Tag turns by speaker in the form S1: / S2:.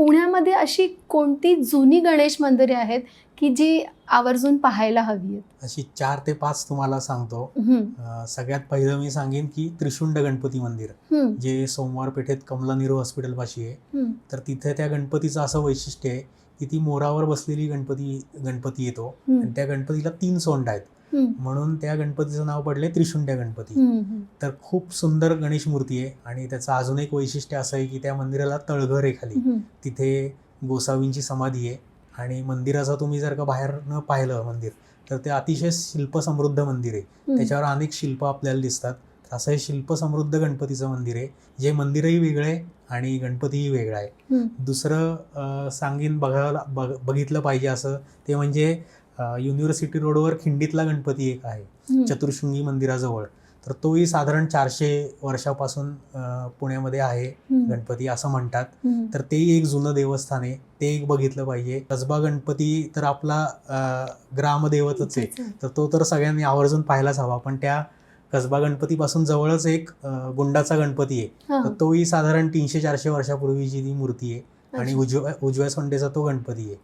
S1: पुण्यामध्ये अशी कोणती जुनी गणेश मंदिरे आहेत की जी आवर्जून पाहायला हवी आहेत?
S2: अशी चार ते पाच तुम्हाला सांगतो. सगळ्यात पहिलं मी सांगेन की त्रिशुंड गणपती मंदिर जे सोमवार पेठेत कमला नेहरू हॉस्पिटलपाशी आहे.
S1: हम्म,
S2: तर तिथे त्या गणपतीचं असं वैशिष्ट्य आहे की ती मोरावर बसलेली गणपती गणपती येतो. आणि त्या गणपतीला तीन सोंड आहेत. म्हणून त्या गणपतीचं नाव पडले त्रिशुंड्या गणपती. तर खूप सुंदर गणेश मूर्ती आहे आणि त्याचं अजून एक वैशिष्ट्य असं आहे की त्या मंदिराला तळघर आहे खाली. तिथे गोसावींची समाधी आहे आणि मंदिराचं तुम्ही जर का बाहेर न पाहिलं मंदिर तर ते अतिशय शिल्पसमृद्ध मंदिर आहे. त्याच्यावर अनेक शिल्प आपल्याला दिसतात. असं हे शिल्पसमृद्ध गणपतीचं मंदिर आहे. जे मंदिरही वेगळं आहे आणि गणपतीही वेगळा आहे. दुसरं सांगीन बघायला बघ बघितलं पाहिजे असं ते म्हणजे युनिव्हर्सिटी रोडवर खिंडीतला गणपती एक आहे. चतुर्शृंगी मंदिराजवळ. तर तोही साधारण चारशे वर्षापासून पुण्यामध्ये आहे गणपती असं म्हणतात. तर तेही एक जुनं देवस्थान आहे. ते एक बघितलं पाहिजे. कसबा गणपती तर आपला ग्रामदेवतच आहे. तर तो तर सगळ्यांनी आवर्जून पाहायलाच हवा. पण त्या कसबा गणपतीपासून जवळच एक गुंडाचा गणपती आहे. तर तोही साधारण तीनशे चारशे वर्षापूर्वीची ती मूर्ती आहे आणि. उजव्या उजव्या सोंडेचा तो गणपती आहे.